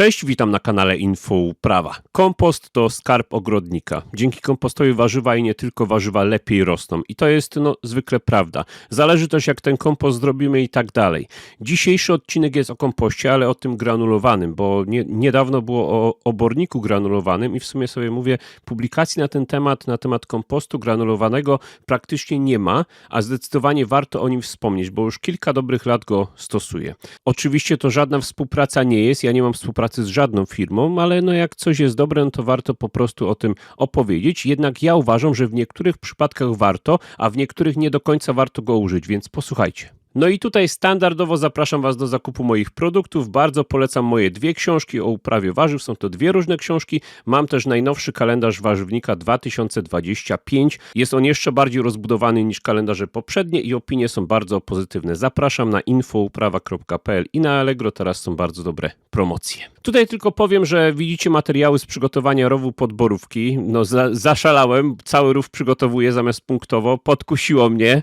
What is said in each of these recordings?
Cześć, witam na kanale Info Uprawa. Kompost to skarb ogrodnika. Dzięki kompostowi warzywa i nie tylko warzywa lepiej rosną. I to jest no, zwykle prawda. Zależy też jak ten kompost zrobimy i tak dalej. Dzisiejszy odcinek jest o kompoście, ale o tym granulowanym, bo nie, niedawno było o oborniku granulowanym i w sumie sobie mówię, publikacji na ten temat, na temat kompostu granulowanego praktycznie nie ma, a zdecydowanie warto o nim wspomnieć, bo już kilka dobrych lat go stosuję. Oczywiście to żadna współpraca nie jest, ja nie mam współpracy z żadną firmą, ale no jak coś jest dobre, no to warto po prostu o tym opowiedzieć. Jednak ja uważam, że w niektórych przypadkach warto, a w niektórych nie do końca warto go użyć, więc posłuchajcie. No i tutaj standardowo zapraszam Was do zakupu moich produktów. Bardzo polecam moje dwie książki o uprawie warzyw. Są to dwie różne książki. Mam też najnowszy kalendarz warzywnika 2025. Jest on jeszcze bardziej rozbudowany niż kalendarze poprzednie i opinie są bardzo pozytywne. Zapraszam na infouprawa.pl i na Allegro. Teraz są bardzo dobre promocje. Tutaj tylko powiem, że widzicie materiały z przygotowania rowu podborówki. No za, zaszalałem, cały rów przygotowuję zamiast punktowo. Podkusiło mnie.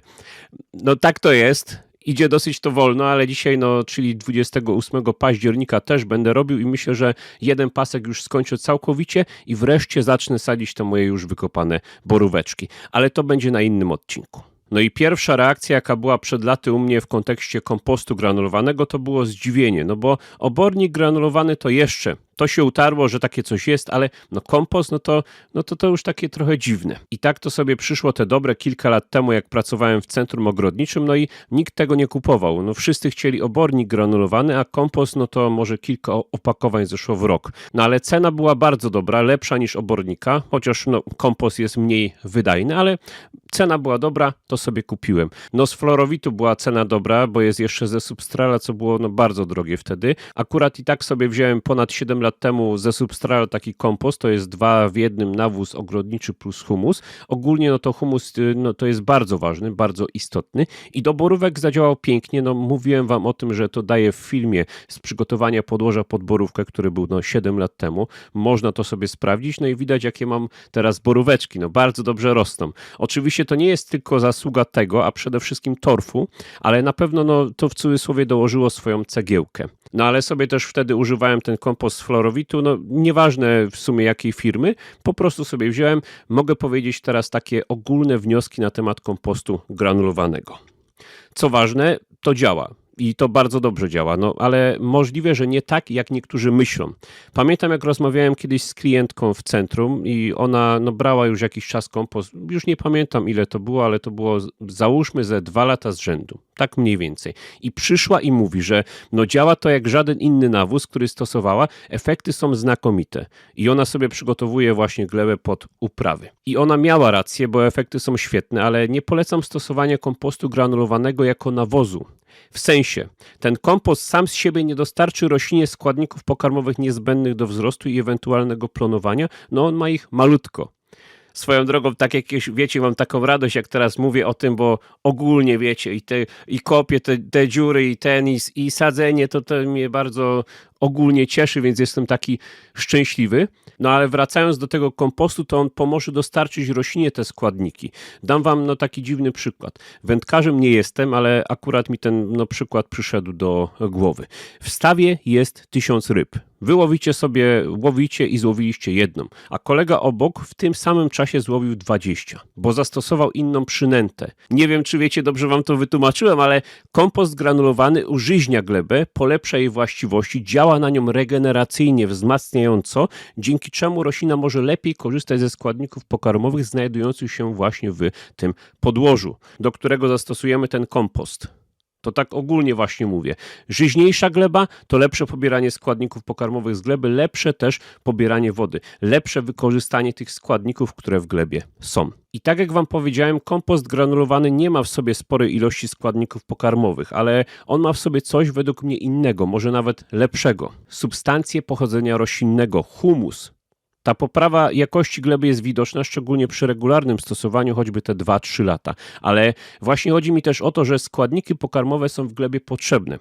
No tak to jest idzie dosyć to wolno, ale dzisiaj, no, czyli 28 października też będę robił i myślę, że jeden pasek już skończę całkowicie i wreszcie zacznę sadzić te moje już wykopane boróweczki. Ale to będzie na innym odcinku. No i pierwsza reakcja, jaka była przed laty u mnie w kontekście kompostu granulowanego, to było zdziwienie, no bo obornik granulowany to jeszcze to się utarło, że takie coś jest, ale no kompost, no to, no to to już takie trochę dziwne. I tak to sobie przyszło te dobre kilka lat temu, jak pracowałem w centrum ogrodniczym, no i nikt tego nie kupował. No wszyscy chcieli obornik granulowany, a kompost, no to może kilka opakowań zeszło w rok. No ale cena była bardzo dobra, lepsza niż obornika, chociaż no kompost jest mniej wydajny, ale cena była dobra, to sobie kupiłem. No z florowitu była cena dobra, bo jest jeszcze ze substrala, co było no bardzo drogie wtedy. Akurat i tak sobie wziąłem ponad 7 lat lat temu ze Substral taki kompost, to jest dwa w jednym nawóz ogrodniczy plus humus. Ogólnie no to humus y, no to jest bardzo ważny, bardzo istotny i do borówek zadziałał pięknie. No mówiłem wam o tym, że to daje w filmie z przygotowania podłoża pod borówkę, który był no 7 lat temu. Można to sobie sprawdzić, no i widać jakie mam teraz boróweczki, no bardzo dobrze rosną. Oczywiście to nie jest tylko zasługa tego, a przede wszystkim torfu, ale na pewno no to w cudzysłowie dołożyło swoją cegiełkę. No ale sobie też wtedy używałem ten kompost florowitu, no nieważne w sumie jakiej firmy, po prostu sobie wziąłem. Mogę powiedzieć teraz takie ogólne wnioski na temat kompostu granulowanego. Co ważne, to działa i to bardzo dobrze działa, no ale możliwe, że nie tak, jak niektórzy myślą. Pamiętam, jak rozmawiałem kiedyś z klientką w centrum i ona no, brała już jakiś czas kompost, już nie pamiętam ile to było, ale to było załóżmy ze dwa lata z rzędu, tak mniej więcej. I przyszła i mówi, że no działa to jak żaden inny nawóz, który stosowała, efekty są znakomite i ona sobie przygotowuje właśnie glebę pod uprawy. I ona miała rację, bo efekty są świetne, ale nie polecam stosowania kompostu granulowanego jako nawozu. W sensie, ten kompost sam z siebie nie dostarczy roślinie składników pokarmowych niezbędnych do wzrostu i ewentualnego plonowania, no on ma ich malutko. Swoją drogą, tak jak wiecie, mam taką radość, jak teraz mówię o tym, bo ogólnie wiecie, i, te, i kopię te, te dziury, i ten, i, i sadzenie, to, to mnie bardzo ogólnie cieszy, więc jestem taki szczęśliwy. No ale wracając do tego kompostu, to on pomoże dostarczyć roślinie te składniki. Dam wam no, taki dziwny przykład. Wędkarzem nie jestem, ale akurat mi ten no, przykład przyszedł do głowy. W stawie jest tysiąc ryb. Wy łowicie sobie, łowicie i złowiliście jedną, a kolega obok w tym samym czasie złowił 20, bo zastosował inną przynętę. Nie wiem, czy wiecie, dobrze wam to wytłumaczyłem, ale kompost granulowany użyźnia glebę, polepsza jej właściwości, działa na nią regeneracyjnie, wzmacniająco, dzięki czemu roślina może lepiej korzystać ze składników pokarmowych znajdujących się właśnie w tym podłożu, do którego zastosujemy ten kompost. To tak ogólnie właśnie mówię. Żyźniejsza gleba to lepsze pobieranie składników pokarmowych z gleby, lepsze też pobieranie wody, lepsze wykorzystanie tych składników, które w glebie są. I tak jak Wam powiedziałem, kompost granulowany nie ma w sobie sporej ilości składników pokarmowych, ale on ma w sobie coś według mnie innego, może nawet lepszego. Substancje pochodzenia roślinnego, humus, ta poprawa jakości gleby jest widoczna, szczególnie przy regularnym stosowaniu, choćby te 2-3 lata. Ale właśnie chodzi mi też o to, że składniki pokarmowe są w glebie potrzebne.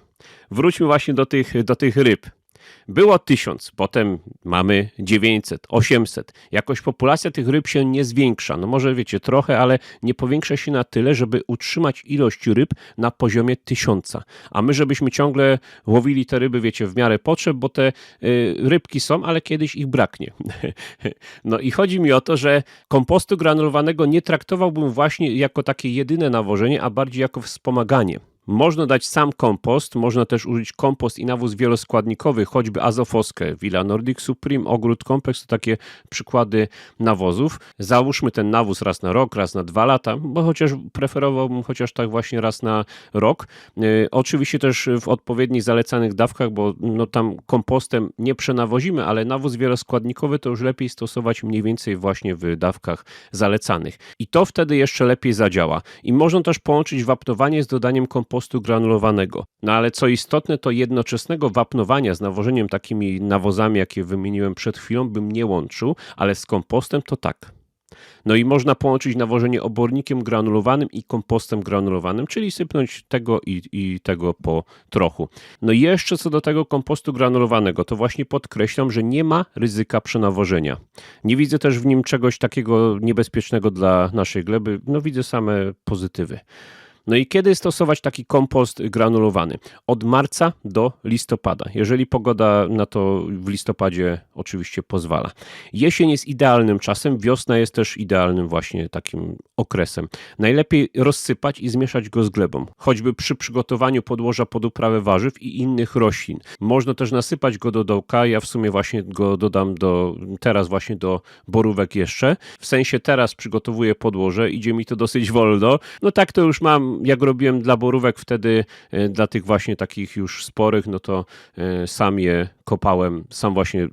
Wróćmy właśnie do tych, do tych ryb. Było 1000, potem mamy 900, 800. Jakoś populacja tych ryb się nie zwiększa. No może wiecie, trochę, ale nie powiększa się na tyle, żeby utrzymać ilość ryb na poziomie 1000. A my, żebyśmy ciągle łowili te ryby, wiecie, w miarę potrzeb, bo te y, rybki są, ale kiedyś ich braknie. no i chodzi mi o to, że kompostu granulowanego nie traktowałbym właśnie jako takie jedyne nawożenie, a bardziej jako wspomaganie. Można dać sam kompost, można też użyć kompost i nawóz wieloskładnikowy, choćby azofoskę, Villa Nordic Supreme, Ogród Kompleks to takie przykłady nawozów. Załóżmy ten nawóz raz na rok, raz na dwa lata, bo chociaż preferowałbym chociaż tak właśnie raz na rok. Yy, oczywiście też w odpowiednich zalecanych dawkach, bo no tam kompostem nie przenawozimy, ale nawóz wieloskładnikowy to już lepiej stosować mniej więcej właśnie w dawkach zalecanych. I to wtedy jeszcze lepiej zadziała. I można też połączyć wapnowanie z dodaniem kompostu kompostu granulowanego. No ale co istotne, to jednoczesnego wapnowania z nawożeniem takimi nawozami, jakie wymieniłem przed chwilą, bym nie łączył, ale z kompostem to tak. No i można połączyć nawożenie obornikiem granulowanym i kompostem granulowanym, czyli sypnąć tego i, i, tego po trochu. No i jeszcze co do tego kompostu granulowanego, to właśnie podkreślam, że nie ma ryzyka przenawożenia. Nie widzę też w nim czegoś takiego niebezpiecznego dla naszej gleby, no widzę same pozytywy. No i kiedy stosować taki kompost granulowany? Od marca do listopada, jeżeli pogoda na to w listopadzie oczywiście pozwala. Jesień jest idealnym czasem, wiosna jest też idealnym właśnie takim okresem. Najlepiej rozsypać i zmieszać go z glebą, choćby przy przygotowaniu podłoża pod uprawę warzyw i innych roślin. Można też nasypać go do dołka, ja w sumie właśnie go dodam do, teraz właśnie do borówek jeszcze. W sensie teraz przygotowuję podłoże, idzie mi to dosyć wolno. No tak to już mam jak robiłem dla borówek wtedy, e, dla tych właśnie takich już sporych, no to e, sam je kopałem, sam właśnie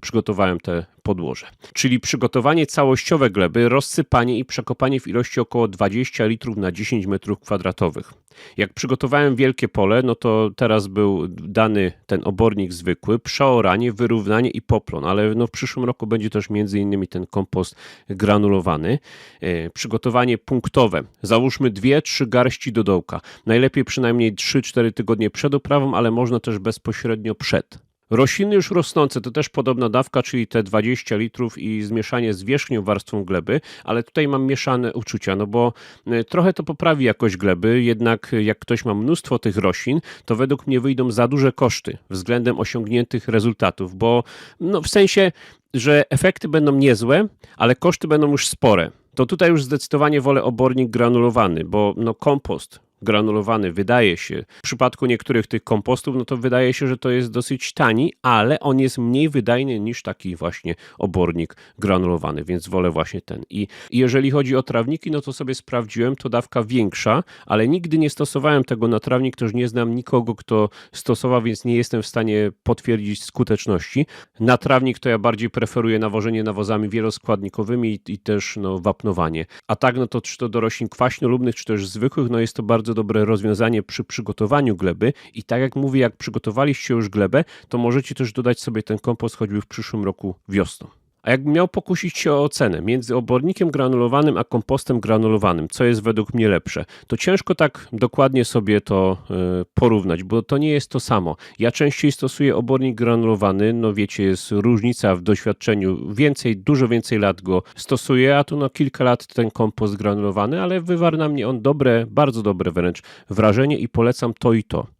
przygotowałem te podłoże. Czyli przygotowanie całościowe gleby, rozsypanie i przekopanie w ilości około 20 litrów na 10 metrów kwadratowych. Jak przygotowałem wielkie pole, no to teraz był dany ten obornik zwykły, przeoranie, wyrównanie i poplon, ale no w przyszłym roku będzie też między innymi ten kompost granulowany. E, przygotowanie punktowe. Załóżmy 2-3 garści do dołka. Najlepiej przynajmniej 3-4 tygodnie przed uprawą, ale można też bezpośrednio przed. Rośliny już rosnące to też podobna dawka, czyli te 20 litrów i zmieszanie z wierzchnią warstwą gleby, ale tutaj mam mieszane uczucia, no bo e, trochę to poprawi jakość gleby, jednak jak ktoś ma mnóstwo tych roślin, to według mnie wyjdą za duże koszty względem osiągniętych rezultatów, bo no w sensie, że efekty będą niezłe, ale koszty będą już spore. To tutaj już zdecydowanie wolę obornik granulowany, bo no kompost granulowany wydaje się, w przypadku niektórych tych kompostów, no to wydaje się, że to jest dosyć tani, ale on jest mniej wydajny niż taki właśnie obornik granulowany, więc wolę właśnie ten. I jeżeli chodzi o trawniki, no to sobie sprawdziłem, to dawka większa, ale nigdy nie stosowałem tego na trawnik, też nie znam nikogo, kto stosował, więc nie jestem w stanie potwierdzić skuteczności. Na trawnik to ja bardziej preferuję nawożenie nawozami wieloskładnikowymi i, i też no, wapnowanie. A tak, no to czy to do roślin kwaśnolubnych, czy też zwykłych, no jest to bardzo bardzo dobre rozwiązanie przy przygotowaniu gleby i tak jak mówię, jak przygotowaliście już glebę, to możecie też dodać sobie ten kompost choćby w przyszłym roku wiosną. A jakbym miał pokusić się o ocenę między obornikiem granulowanym a kompostem granulowanym, co jest według mnie lepsze, to ciężko tak dokładnie sobie to y, porównać, bo to nie jest to samo. Ja częściej stosuję obornik granulowany, no wiecie, jest różnica w doświadczeniu, więcej, dużo więcej lat go stosuję, a tu no kilka lat ten kompost granulowany, ale wywarł na mnie on dobre, bardzo dobre wręcz wrażenie i polecam to i to.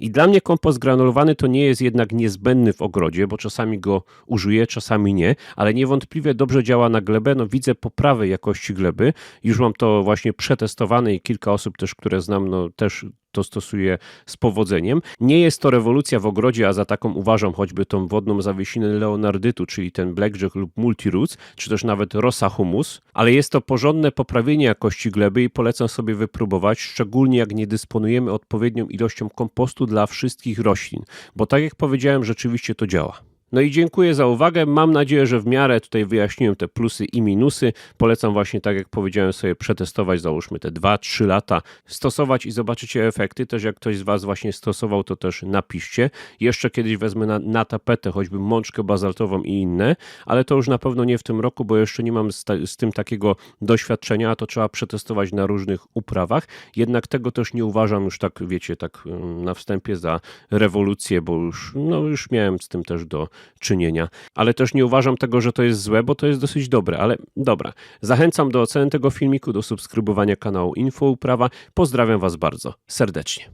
I dla mnie kompost granulowany to nie jest jednak niezbędny w ogrodzie, bo czasami go użyję, czasami nie, ale niewątpliwie dobrze działa na glebę. No widzę poprawę jakości gleby. Już mam to właśnie przetestowane i kilka osób też, które znam, no też to stosuje z powodzeniem. Nie jest to rewolucja w ogrodzie, a za taką uważam choćby tą wodną zawiesinę leonardytu, czyli ten blackjack lub multiroots, czy też nawet rosa humus, ale jest to porządne poprawienie jakości gleby i polecam sobie wypróbować, szczególnie jak nie dysponujemy odpowiednią ilością kompostu dla wszystkich roślin, bo tak jak powiedziałem, rzeczywiście to działa. No i dziękuję za uwagę. Mam nadzieję, że w miarę tutaj wyjaśniłem te plusy i minusy. Polecam właśnie, tak jak powiedziałem, sobie przetestować, załóżmy te 2-3 lata, stosować i zobaczycie efekty. Też jak ktoś z Was właśnie stosował, to też napiszcie. Jeszcze kiedyś wezmę na, na tapetę choćby mączkę bazaltową i inne, ale to już na pewno nie w tym roku, bo jeszcze nie mam z, ta, z tym takiego doświadczenia, a to trzeba przetestować na różnych uprawach. Jednak tego też nie uważam już tak, wiecie, tak ym, na wstępie za rewolucję, bo już, no, już miałem z tym też do czynienia. Ale też nie uważam tego, że to jest złe, bo to jest dosyć dobre. Ale dobra, zachęcam do oceny tego filmiku, do subskrybowania kanału Info Uprawa. Pozdrawiam Was bardzo serdecznie.